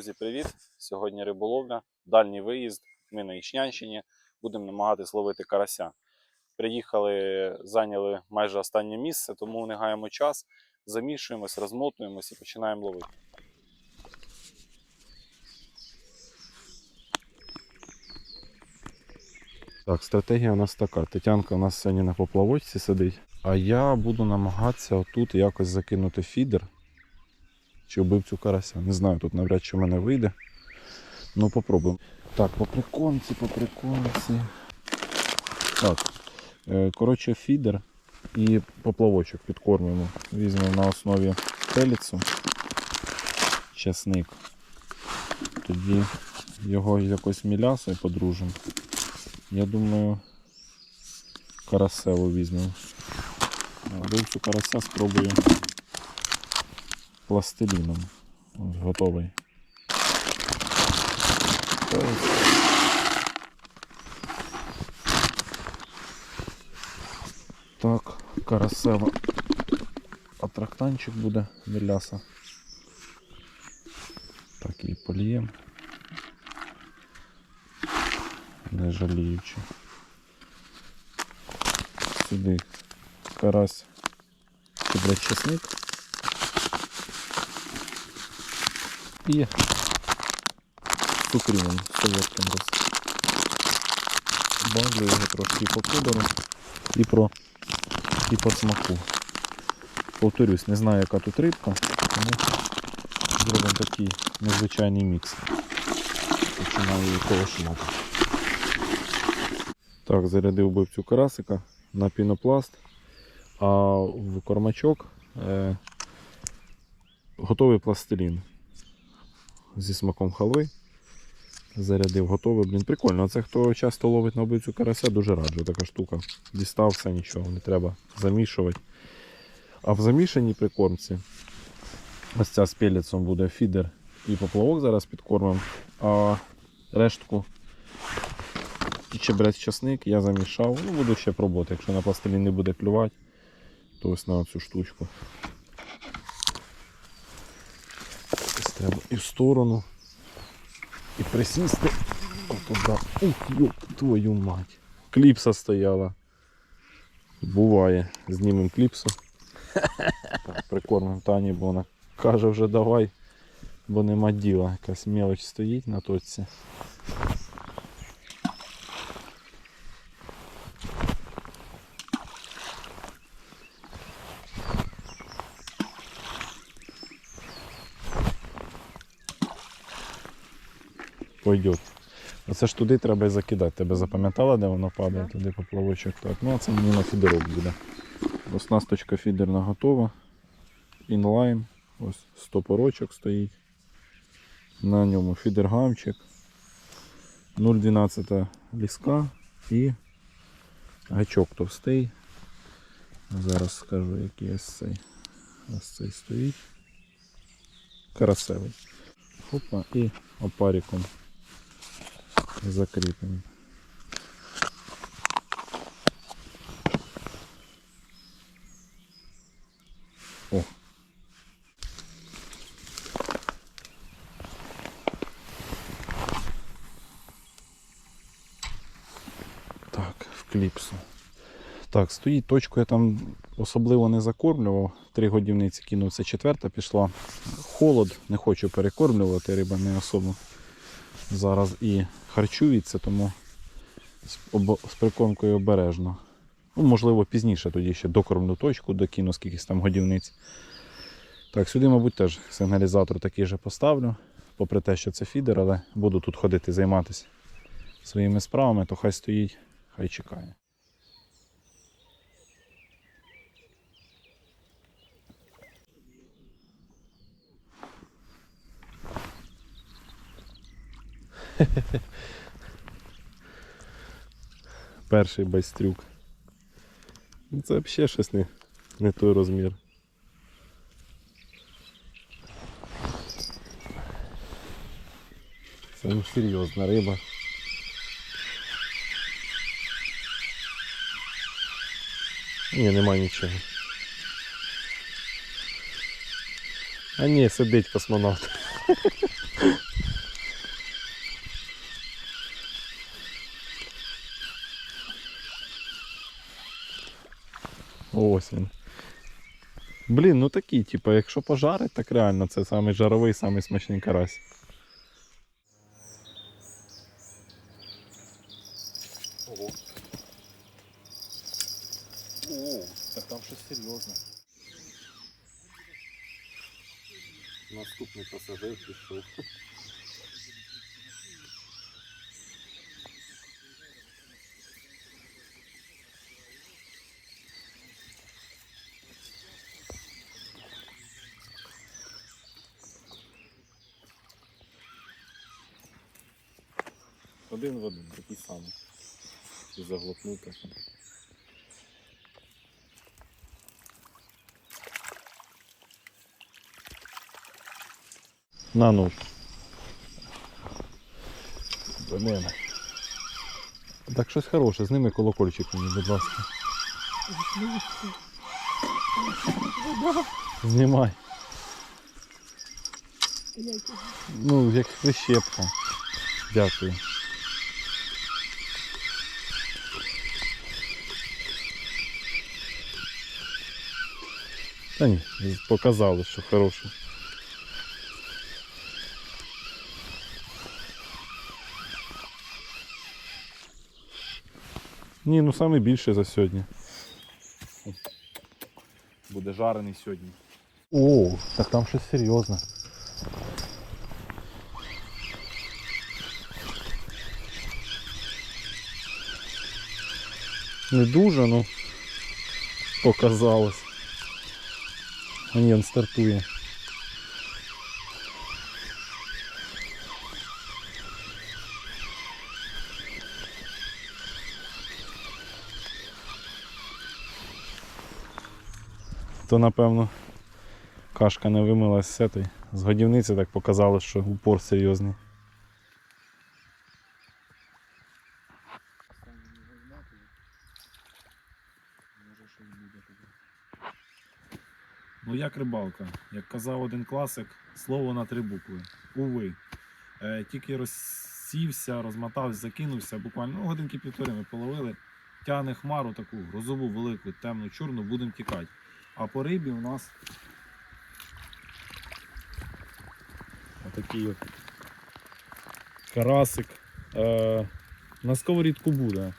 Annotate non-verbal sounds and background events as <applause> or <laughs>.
Друзі, привіт! Сьогодні риболовля, дальній виїзд. Ми на Ічнянщині. Будемо намагатись ловити карася. Приїхали, зайняли майже останнє місце, тому не гаємо час, замішуємось, розмотуємось і починаємо ловити. Так, стратегія у нас така. Тетянка у нас сьогодні на поплавочці сидить, а я буду намагатися отут якось закинути фідер чи вбивцю карася. Не знаю, тут навряд чи в мене вийде. Ну, попробуємо. Так, по приконці, по приконці. Так. е, Коротше, фідер і поплавочок підкормимо. Візьмемо на основі пеліцу, часник. Тоді його якось мілясо і подружимо. Я думаю, карасеву візьмемо. А карася спробую пластиліном. Ось, готовий. Так, карасева. Атрактанчик буде міляса. Так, і полієм. Не жаліючи. Сюди карась кидать І цукріном солодким роз. Бавлю його трошки по кольору і про і по смаку. Повторюсь, не знаю, яка тут рибка, тому зробимо такий незвичайний мікс. Починаю її колошмати. Так, зарядив бивцю карасика на пінопласт, а в кормачок е, готовий пластилін зі смаком халви. Зарядив, готовий. Блін, прикольно. Це хто часто ловить на вбивцю карася, дуже раджу. Така штука. Дістав все, нічого, не треба замішувати. А в замішаній прикормці ось ця з пелецом буде фідер і поплавок зараз підкормимо, а рештку чебрець часник я замішав. Ну, буду ще пробувати. Якщо на пластилін не буде клювати, то ось на цю штучку. Ось треба і в сторону. І присісти. Отуда. Ух, йоп, твою мать. Кліпса стояла. Буває. Знімемо кліпсу. Так, прикормимо Тані, бо вона каже вже давай, бо нема діла. Якась мелоч стоїть на точці. Пойдет. Оце ж туди треба і закидати. Тебе запам'ятала, де воно падає, туди поплавочок. Так, ну а це мені на фідерок буде. Оснасточка фідерна готова. Інлайн. Ось стопорочок стоїть. На ньому фідергамчик. 0,12 ліска і гачок товстий. Зараз скажу, який ось цей. Ось цей стоїть. Карасевий. Хопа і опариком закріпимо. О. Так, в кліпсу. Так, стоїть точку, я там особливо не закормлював. Три годівниці кинув, це четверта пішла. Холод, не хочу перекормлювати, риба не особо зараз і харчується, тому з, прикормкою обережно. Ну, можливо, пізніше тоді ще докормлю точку, докину скількись там годівниць. Так, сюди, мабуть, теж сигналізатор такий же поставлю, попри те, що це фідер, але буду тут ходити займатися своїми справами, то хай стоїть, хай чекає. <laughs> Перший байстрюк. Ну, Це взагалі щось не, не той розмір. Це ну серйозна риба. Ні, нема нічого. А ні, сидить космонавт. <laughs> Ось він. Блін, ну такий, типу, якщо пожарить, так реально це самий жаровий, самий смачний карась. Ого. О, так там щось серйозне. Наступний пасажир пішов. Один в один, такий самий. І заглотнути. На нож. До мене. Так щось хороше, зними колокольчик мені, будь ласка. Знімай. Ну, як прищепка. Дякую. Та ні, показали, що хороше. Ні, ну саме більше за сьогодні. Буде жарений сьогодні. О, так там щось серйозне. Не дуже, ну показалось. А ні, він стартує. То напевно кашка не вимилась з сетої. З годівниці так показало, що упор серйозний. Ну як рибалка? Як казав один класик, слово на три букви. Уви. Е, тільки розсівся, розмотався, закинувся, буквально ну, годинки півтори ми половили. Тягне хмару таку грозову велику, темну, чорну, будемо тікати. А по рибі у нас отакий от карасик. Е, на сковорідку буде.